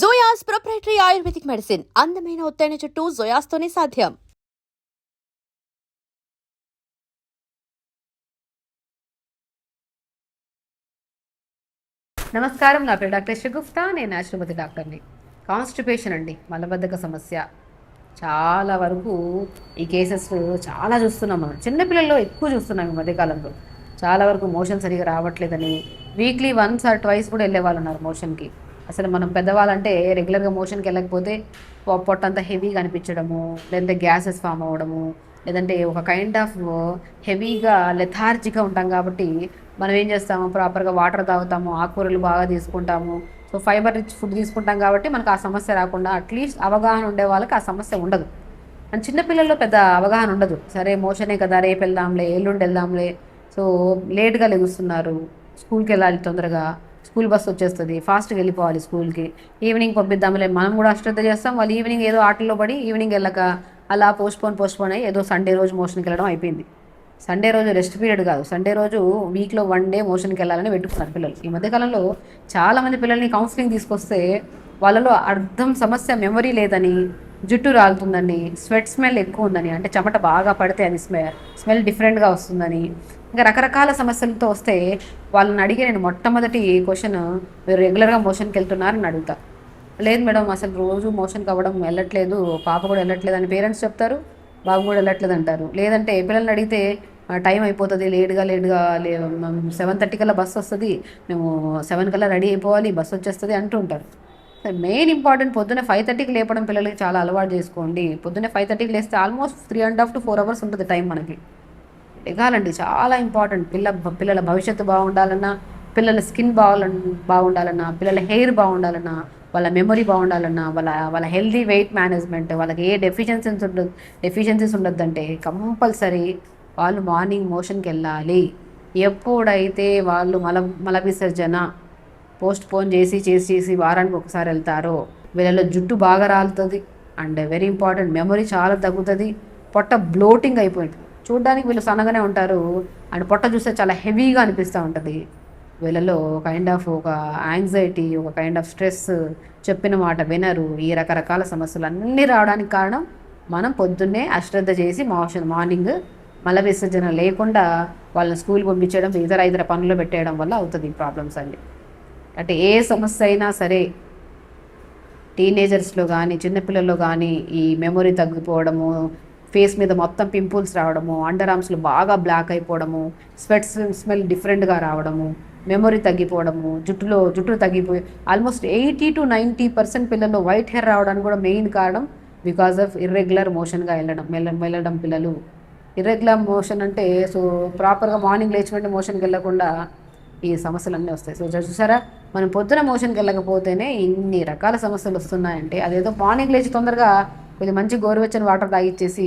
జోయాస్ proprietary ayurvedic medicine అందమైన ఒత్తైన చుట్టూ జోయాస్తోనే సాధ్యం. నమస్కారం నా పేరు డాక్టర్ షగుఫ్తా నేను న్యాచురోపతి డాక్టర్ని. కాన్స్టిపేషన్ అండి. మలబద్ధక సమస్య. చాలా వరకు ఈ కేసెస్ చాలా చూస్తున్నాం మనం. చిన్నపిల్లల్లో ఎక్కువ చూస్తున్నాం ఈ మధ్యకాలంలో. చాలా వరకు మోషన్ సరిగా రావట్లేదని. వీక్లీ వన్స్ ఆర్ ట్వైస్ కూడా వెళ్ళే వాళ్ళు ఉన్నారు మోషన్కి. అసలు మనం పెద్దవాళ్ళంటే రెగ్యులర్గా మోషన్కి వెళ్ళకపోతే పొట్ట పొట్టంతా హెవీగా అనిపించడము లేదంటే గ్యాసెస్ ఫామ్ అవ్వడము లేదంటే ఒక కైండ్ ఆఫ్ హెవీగా లెథార్జిగా ఉంటాం కాబట్టి మనం ఏం చేస్తాము? ప్రాపర్గా వాటర్ తాగుతాము ఆకుకూరలు బాగా తీసుకుంటాము. సో ఫైబర్ రిచ్ ఫుడ్ తీసుకుంటాం కాబట్టి మనకు ఆ సమస్య రాకుండా అట్లీస్ట్ అవగాహన ఉండే వాళ్ళకి ఆ సమస్య ఉండదు. అండ్ చిన్నపిల్లల్లో పెద్ద అవగాహన ఉండదు. సరే మోషనే కదా రేపు వెళ్దాంలే ఎల్లుండి వెళ్దాంలే. సో లేట్గా లెగుస్తున్నారు. స్కూల్కి వెళ్ళాలి తొందరగా. స్కూల్ బస్ వచ్చేస్తుంది. ఫాస్ట్గా వెళ్ళిపోవాలి స్కూల్కి ఈవినింగ్ పంపిద్దాంలే మనం కూడా అశ్రద్ధ చేస్తాం. వాళ్ళు ఈవినింగ్ ఏదో ఆటల్లో పడి ఈవినింగ్ వెళ్ళక అలా పోస్ట్పోన్ పోస్ట్పోన్ అయ్యి ఏదో సండే రోజు మోషన్కి వెళ్ళడం అయిపోయింది. సండే రోజు రెస్ట్ పీరియడ్ కాదు. సండే రోజు వీక్లో వన్ డే మోషన్కి వెళ్ళాలని పెట్టుకున్నారు పిల్లలు. ఈ మధ్యకాలంలో చాలామంది పిల్లల్ని కౌన్సిలింగ్ తీసుకొస్తే వాళ్ళలో అర్థం సమస్య మెమరీ లేదని జుట్టు రాలుతుందని స్వెట్ స్మెల్ ఎక్కువ ఉందని అంటే చెమట బాగా పడితే అది స్మెల్ స్మెల్ డిఫరెంట్గా వస్తుందని ఇంకా రకరకాల సమస్యలతో వస్తే వాళ్ళని అడిగి నేను మొట్టమొదటి క్వశ్చన్ మీరు రెగ్యులర్గా మోషన్కి వెళ్తున్నారని అడుగుతా. లేదు మేడం అసలు రోజు మోషన్కి అవ్వడం వెళ్ళట్లేదు పాప కూడా వెళ్ళట్లేదు అని పేరెంట్స్ చెప్తారు బాబు కూడా వెళ్ళట్లేదు అంటారు. లేదంటే పిల్లల్ని అడిగితే టైం అయిపోతుంది లేట్గా లేట్గా లే సెవెన్ థర్టీ కల్లా బస్సు వస్తుంది మేము సెవెన్ కల్లా రెడీ అయిపోవాలి బస్సు వచ్చేస్తుంది అంటూ ఉంటారు. మెయిన్ ఇంపార్టెంట్ పొద్దున్నే ఫైవ్ థర్టీకి లేపడం పిల్లలకి చాలా అలవాటు చేసుకోండి. పొద్దున్నే ఫైవ్ థర్టీకి లేస్తే almost three and half to four hours ఉంటుంది టైం మనకి. ఎగాలండి. చాలా ఇంపార్టెంట్. పిల్ల పిల్లల భవిష్యత్తు బాగుండాలన్నా పిల్లల స్కిన్ బాగాల బాగుండాలన్నా పిల్లల హెయిర్ బాగుండాలన్నా వాళ్ళ మెమొరీ బాగుండాలన్నా వాళ్ళ వాళ్ళ హెల్దీ వెయిట్ మేనేజ్మెంట్ వాళ్ళకి ఏ డెఫిషియన్సీస్ ఉండదు డెఫిషియన్సీస్ ఉండొద్దంటే కంపల్సరీ వాళ్ళు మార్నింగ్ మోషన్కి వెళ్ళాలి ఎప్పుడైతే వాళ్ళు మల మల విసర్జన పోస్ట్ పోన్ చేసి చేసి చేసి వారానికి ఒకసారి వెళ్తారో వీళ్ళలో జుట్టు బాగా రాలుతుంది. అండ్ వెరీ ఇంపార్టెంట్ మెమరీ చాలా తగ్గుతుంది. పొట్ట బ్లోటింగ్ అయిపోయింది. చూడడానికి వీళ్ళు సన్నగానే ఉంటారు. అండ్ పొట్ట చూస్తే చాలా హెవీగా అనిపిస్తూ ఉంటుంది. వీళ్ళలో కైండ్ ఆఫ్ ఒక యాంగ్జైటీ ఒక కైండ్ ఆఫ్ స్ట్రెస్ చెప్పిన మాట వినరు. ఈ రకరకాల సమస్యలు అన్నీ రావడానికి కారణం మనం పొద్దున్నే అశ్రద్ధ చేసి మోషన్ మార్నింగ్ మల విసర్జన లేకుండా వాళ్ళని స్కూల్ పంపించడం ఇతర ఇతర పనులు పెట్టేయడం వల్ల అవుతుంది ఈ ప్రాబ్లమ్స్ అన్ని. అంటే ఏ సమస్య అయినా సరే టీనేజర్స్లో కానీ చిన్నపిల్లల్లో కానీ ఈ మెమొరీ తగ్గిపోవడము ఫేస్ మీద మొత్తం పింపుల్స్ రావడము అండర్ ఆర్మ్స్లు బాగా బ్లాక్ అయిపోవడము స్వెట్స్ స్మెల్ డిఫరెంట్గా రావడము మెమొరీ తగ్గిపోవడము జుట్టులో జుట్టు తగ్గిపోయి almost eighty to ninety percent పిల్లల్లో వైట్ హెయిర్ రావడానికి కూడా మెయిన్ కారణం బికాస్ ఆఫ్ ఇర్రెగ్యులర్ మోషన్గా వెళ్ళడం మెల్ల వెళ్ళడం పిల్లలు. ఇర్రెగ్యులర్ మోషన్ అంటే సో ప్రాపర్గా మార్నింగ్ లేచి వెంటనే మోషన్కి వెళ్ళకుండా ఈ సమస్యలు అన్నీ వస్తాయి. సో చూసారా? మనం పొద్దున మోషన్కి వెళ్ళకపోతేనే ఇన్ని రకాల సమస్యలు వస్తున్నాయంటే అదేదో మార్నింగ్ లేచి తొందరగా కొద్దిగా మంచి గోరువెచ్చని వాటర్ తాగిచ్చేసి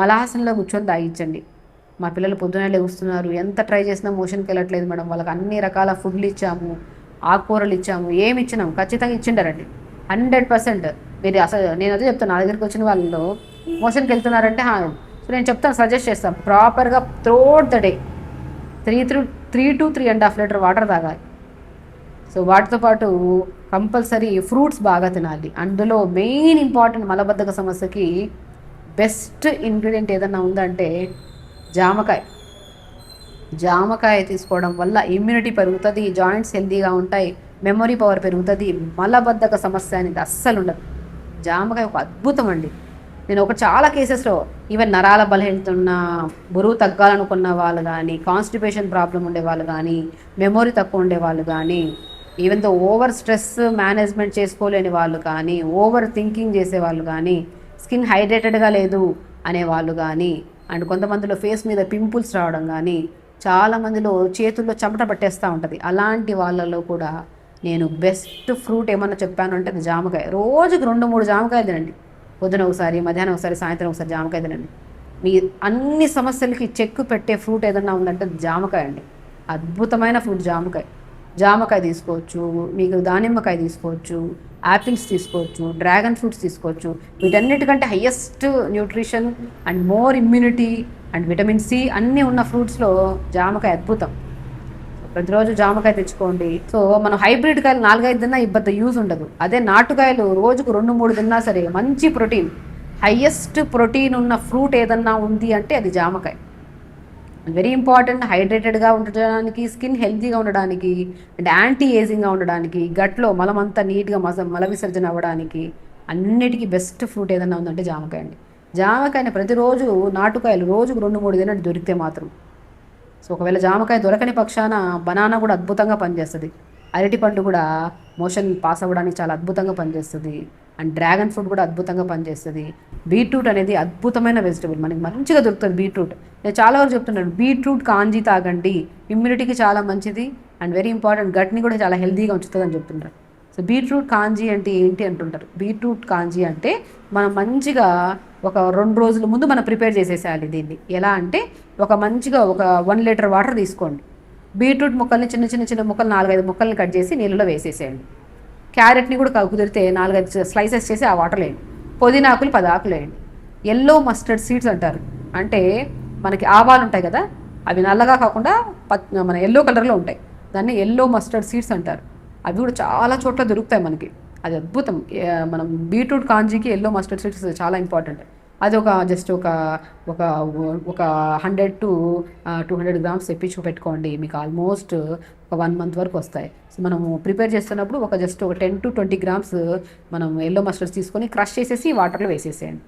మలాసనంలో కూర్చొని తాగించండి మా పిల్లలు పొద్దునే లేస్తున్నారు ఎంత ట్రై చేసినా మోషన్కి వెళ్ళట్లేదు మేడం. వాళ్ళకి అన్ని రకాల ఫుడ్లు ఇచ్చాము ఆకుకూరలు ఇచ్చాము ఏమి ఇచ్చినాం? ఖచ్చితంగా ఇచ్చిండారండి. Hundred percent. మీరు అసలు నేను అదే చెప్తాను నా దగ్గరికి వచ్చిన వాళ్ళు మోషన్కి వెళ్తున్నారంటే సో నేను చెప్తాను సజెస్ట్ చేస్తాను. ప్రాపర్గా throughout the day. Three three three to three and half litre water తాగాలి. సో వాటితో పాటు కంపల్సరీ ఫ్రూట్స్ బాగా తినాలి. అందులో మెయిన్ ఇంపార్టెంట్ మలబద్ధక సమస్యకి బెస్ట్ ఇంగ్రీడియంట్ ఏదన్నా ఉందంటే జామకాయ. జామకాయ తీసుకోవడం వల్ల ఇమ్యూనిటీ పెరుగుతుంది జాయింట్స్ హెల్తీగా ఉంటాయి మెమొరీ పవర్ పెరుగుతుంది మలబద్ధక సమస్య అనేది అస్సలు ఉండదు. జామకాయ ఒక అద్భుతం అండి. నేను ఒక చాలా కేసెస్లో ఈవెన్ నరాల బలహీనత ఉన్న బరువు తగ్గాలనుకున్న వాళ్ళు కానీ కాన్స్టిపేషన్ ప్రాబ్లం ఉండే వాళ్ళు కానీ మెమొరీ తక్కువ ఉండే వాళ్ళు కానీ ఈవెన్తో ఓవర్ స్ట్రెస్ మేనేజ్మెంట్ చేసుకోలేని వాళ్ళు కానీ ఓవర్ థింకింగ్ చేసే వాళ్ళు కానీ స్కిన్ హైడ్రేటెడ్గా లేదు అనే వాళ్ళు కానీ అండ్ కొంతమందిలో ఫేస్ మీద పింపుల్స్ రావడం కానీ చాలామందిలో చేతుల్లో చెమట పట్టేస్తూ ఉంటుంది. అలాంటి వాళ్ళలో కూడా నేను బెస్ట్ ఫ్రూట్ ఏమన్నా చెప్పాను అంటే అది జామకాయ. రోజుకి రెండు మూడు జామకాయలు తినండి. పొద్దున ఒకసారి మధ్యాహ్నం ఒకసారి సాయంత్రం ఒకసారి జామకాయ తినండి. మీ అన్ని సమస్యలకి చెక్కు పెట్టే ఫ్రూట్ ఏదన్నా ఉందంటే అది జామకాయ అండి. అద్భుతమైన ఫ్రూట్ జామకాయ. జామకాయ తీసుకోవచ్చు మీకు దానిమ్మకాయ తీసుకోవచ్చు యాపిల్స్ తీసుకోవచ్చు డ్రాగన్ ఫ్రూట్స్ తీసుకోవచ్చు. వీటన్నిటికంటే highest nutrition and more immunity and vitamin C అన్నీ ఉన్న ఫ్రూట్స్లో జామకాయ అద్భుతం. ప్రతిరోజు జామకాయ తెచ్చుకోండి. సో మనం హైబ్రిడ్ కాయలు నాలుగైదు తిన్నా ఇబ్బంది యూజ్ ఉండదు. అదే నాటుకాయలు రోజుకు రెండు మూడు తిన్నా సరే మంచి ప్రోటీన్ హైయెస్ట్ ప్రోటీన్ ఉన్న ఫ్రూట్ ఏదన్నా ఉంది అంటే అది జామకాయ. వెరీ ఇంపార్టెంట్ హైడ్రేటెడ్గా ఉండడానికి స్కిన్ హెల్తీగా ఉండడానికి అండ్ యాంటీ ఏజింగ్గా ఉండడానికి గట్లో మలమంతా నీట్గా మస మల విసర్జన అవ్వడానికి అన్నిటికీ బెస్ట్ ఫ్రూట్ ఏదైనా ఉందంటే జామకాయ అండి. జామకాయని ప్రతిరోజు నాటుకాయలు రోజుకు రెండు మూడు తినట్టు దొరికితే మాత్రం. సో ఒకవేళ జామకాయ దొరకని పక్షాన బనానా కూడా అద్భుతంగా పనిచేస్తుంది. అరటి పండు కూడా మోషన్ పాస్ అవ్వడానికి చాలా అద్భుతంగా పనిచేస్తుంది. అండ్ డ్రాగన్ ఫ్రూట్ కూడా అద్భుతంగా పనిచేస్తుంది. బీట్రూట్ అనేది అద్భుతమైన వెజిటబుల్. మనకి మంచిగా దొరుకుతుంది బీట్రూట్. నేను చాలా వరకు చెప్తున్నాను బీట్రూట్ కాంజీ తాగండి. ఇమ్యూనిటీకి చాలా మంచిది అండ్ వెరీ ఇంపార్టెంట్ గట్ని కూడా చాలా హెల్తీగా ఉంచుతుంది అని చెప్తున్నారు సో బీట్రూట్ కాంజీ అంటే ఏంటి అంటుంటారు? బీట్రూట్ కాంజీ అంటే మనం మంచిగా ఒక రెండు రోజుల ముందు మనం ప్రిపేర్ చేసేసేయాలి దీన్ని. ఎలా అంటే ఒక మంచిగా ఒక వన్ లీటర్ వాటర్ తీసుకోండి. బీట్రూట్ ముక్కల్ని చిన్న చిన్న చిన్న ముక్కలు నాలుగైదు ముక్కల్ని కట్ చేసి నీళ్ళలో వేసేసేయండి. క్యారెట్ని కూడా కుదిరితే నాలుగైదు స్లైసెస్ చేసి ఆ వాటర్ వేయండి పుదీనాకులు పది ఆకులు వేయండి ఎల్లో మస్టర్డ్ సీడ్స్ అంటారు. అంటే మనకి ఆవాలు ఉంటాయి కదా అవి నల్లగా కాకుండా పత్ మన ఎల్లో కలర్లో ఉంటాయి. దాన్ని ఎల్లో మస్టర్డ్ సీడ్స్ అంటారు. అవి కూడా చాలా చోట్ల దొరుకుతాయి మనకి. అది అద్భుతం. మనం బీట్రూట్ కాంజీకి ఎల్లో మస్టర్డ్ సీడ్స్ చాలా ఇంపార్టెంట్. అదొక జస్ట్ ఒక ఒక ఒక hundred to two hundred grams తెప్పించి పెట్టుకోండి. మీకు ఆల్మోస్ట్ ఒక వన్ మంత్ వరకు వస్తాయి. సో మనము ప్రిపేర్ చేస్తున్నప్పుడు ఒక జస్ట్ ఒక టెన్ టు ట్వంటీ గ్రామ్స్ మనం ఎల్లో మస్టర్డ్స్ తీసుకొని క్రష్ చేసేసి వాటర్లో వేసేసేయండి.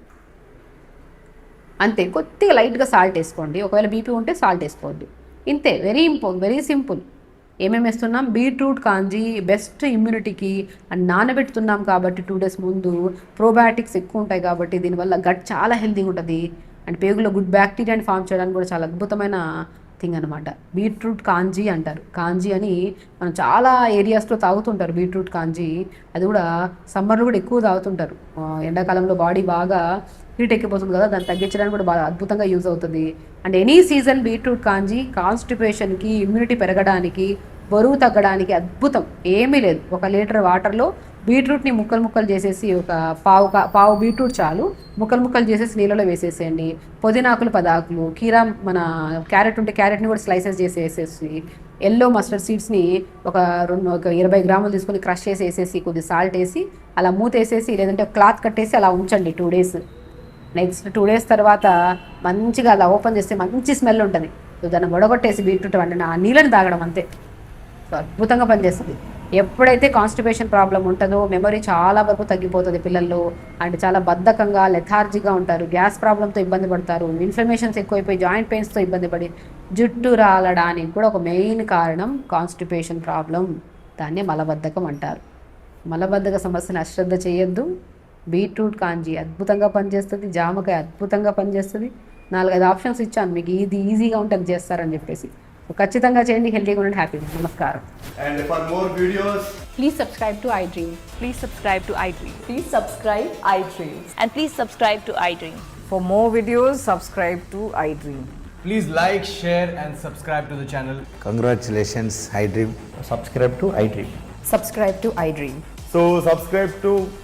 అంతే. కొద్దిగా లైట్గా సాల్ట్ వేసుకోండి. ఒకవేళ బీపీ ఉంటే సాల్ట్ వేసుకోండి ఇంతే. వెరీ ఇంపో వెరీ సింపుల్ ఏమేమి వేస్తున్నాం? బీట్రూట్ కాంజీ బెస్ట్ ఇమ్యూనిటీకి అండ్ నానబెడుతున్నాం కాబట్టి టూ డేస్ ముందు. ప్రోబయాటిక్స్ ఎక్కువ ఉంటాయి కాబట్టి దీనివల్ల గట్ చాలా హెల్తీగా ఉంటుంది. అండ్ పేగులో గుడ్ బ్యాక్టీరియాని ఫామ్ చేయడానికి కూడా చాలా అద్భుతమైన థింగ్ అనమాట బీట్రూట్ కాంజీ అంటారు. కాంజీ అని మనం చాలా ఏరియాస్లో తాగుతుంటారు బీట్రూట్ కాంజీ. అది కూడా సమ్మర్లో కూడా ఎక్కువ తాగుతుంటారు. ఎండాకాలంలో బాడీ బాగా హీట్ ఎక్కిపోతుంది కదా దాన్ని తగ్గించడానికి కూడా బాగా అద్భుతంగా యూజ్ అవుతుంది. And any season beetroot kanji కాన్స్టిపేషన్కి immunity పెరగడానికి బరువు తగ్గడానికి అద్భుతం. ఏమీ లేదు. ఒక లీటర్ వాటర్లో బీట్రూట్ని ముక్కలు ముక్కలు చేసేసి ఒక పావు కా- పావు బీట్రూట్ చాలు ముక్కలు ముక్కలు చేసేసి నీళ్ళలో వేసేసేయండి. పుదీనాకులు పదాకులు కీరా మన క్యారెట్ ఉంటే క్యారెట్ని కూడా స్లైసెస్ చేసి వేసేసి ఎల్లో మస్టర్డ్ సీడ్స్ని ఒక రెండు ఒక ఇరవై గ్రాములు తీసుకొని క్రష్ చేసి వేసేసి కొద్ది సాల్ట్ వేసి అలా మూత వేసేసి లేదంటే క్లాత్ కట్టేసి అలా ఉంచండి two days. Next two days తర్వాత మంచిగా అలా ఓపెన్ చేస్తే మంచి స్మెల్ ఉంటుంది. సో దాన్ని వడగొట్టేసి బీట్రూట్ వండిన ఆ నీళ్ళని తాగడం అంతే. సో అద్భుతంగా పనిచేస్తుంది. ఎప్పుడైతే కాన్స్టిపేషన్ ప్రాబ్లం ఉంటుందో మెమరీ చాలా వరకు తగ్గిపోతుంది పిల్లల్లో. అండ్ చాలా బద్ధకంగా లెథార్జీగా ఉంటారు. గ్యాస్ ప్రాబ్లంతో ఇబ్బంది పడతారు. ఇన్ఫ్లమేషన్స్ ఎక్కువైపోయి జాయింట్ పెయిన్స్తో ఇబ్బంది పడి జుట్టు రాలడానికి కూడా ఒక మెయిన్ కారణం కాన్స్టిపేషన్ ప్రాబ్లం దాన్ని మలబద్ధకం అంటారు. మలబద్ధక సమస్యను అశ్రద్ధ చేయొద్దు. బీట్రూట్ కాంజీ అద్భుతంగా పనిచేస్తుంది జామకాయ అద్భుతంగా పనిచేస్తుంది నాలుగైదు ఆప్షన్స్ ఇచ్చాను మీకు ఇది ఈజీగా ఉంటే అది చేస్తారని చెప్పేసి సో ఖచ్చితంగా చేయండి హెల్తీగా ఉండండి హ్యాపీగా నమస్కారం And for more videos, Please subscribe to iDream. Please subscribe to iDream. Please subscribe iDream. And please subscribe to iDream. For more videos, subscribe to iDream. Please like, share, and subscribe to the channel. Congratulations, iDream. subscribe to iDream. Subscribe to iDream. so subscribe to iDream Media. I